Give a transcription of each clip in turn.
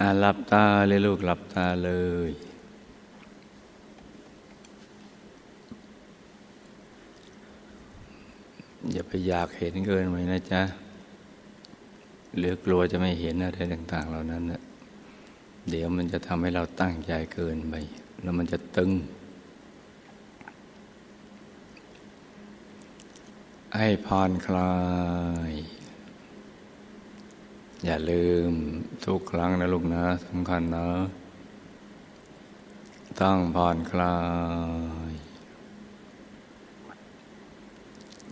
อาหลับตาเลยลูกหลับตาเลย อย่าไปอยากเห็นเกินไปนะจ๊ะหรือกลัวจะไม่เห็นอะไรต่าง ๆ เหล่านั้นนะเดี๋ยวมันจะทำให้เราตั้งใจเกินไป แล้วมันจะตึง ให้ผ่อนคลาย อย่าลืมทุกครั้งนะลูกนะสำคัญนะ ตั้งผ่อนคลาย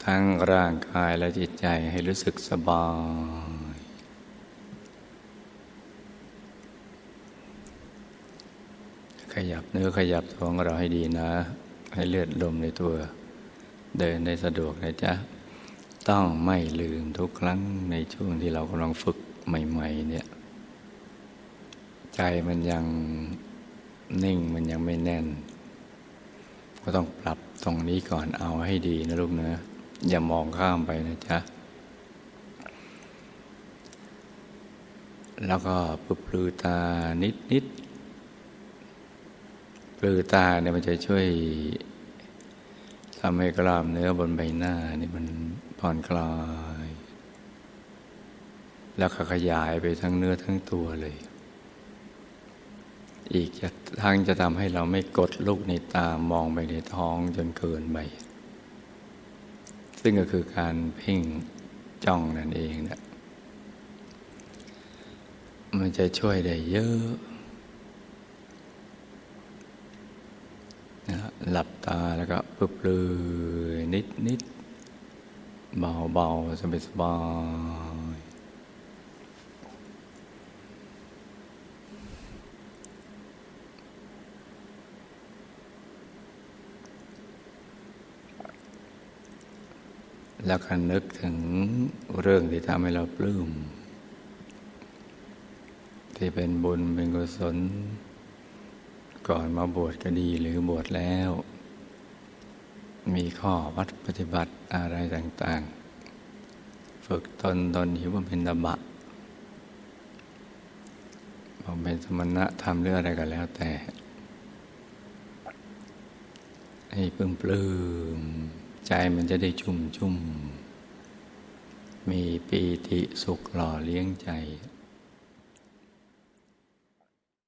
ทั้งร่างกายและจิตใจให้รู้สึกสบาย ขยับเนื้อขยับท้องเราให้ดีนะ ให้เลือดลมในตัว เดินได้สะดวกนะจ๊ะต้องไม่ลืมทุกครั้งในช่วงที่เรากำลังฝึก ใหม่ ๆ เนี่ย ใจมันยังนิ่งมันยังไม่แน่น ก็ต้องปรับตรงนี้ก่อนเอาให้ดีนะลูกเนะอย่ามองข้ามไปนะจ๊ะ แล้วก็ปปลือตานิดนิดปลือตาเนี่ยมันจะช่วยทำให้กล้ามเนื้อบนใบหน้านี่มันผ่อนคลาย แล้วก็ขยายไปทั้งเนื้อทั้งตัวเลย อีกทางจะทำให้เราไม่กดลูกในตามองไปในท้องจนเกินไป ซึ่งก็คือการเพ่งจ้องนั่นเองนะมันจะช่วยได้เยอะนะหลับตาแล้วก็ปึบเลยนิดนิดเบาเบาสบายสบาย แล้วก็นึกถึงเรื่องที่ทำให้เราปลื้ม ที่เป็นบุญเป็นกุศล ก่อนมาบวชก็ดีหรือบวชแล้ว มีข้อวัดปฏิบัติอะไรต่างๆ ฝึกตนตนหิวว่าเป็นตบะบอกเป็นสมณะทำเรื่องอะไรก็แล้วแต่ ให้ปลื้มปลื้ม ใจมันจะได้ชุ่มชุ่ม มีปีติสุขหล่อเลี้ยงใจ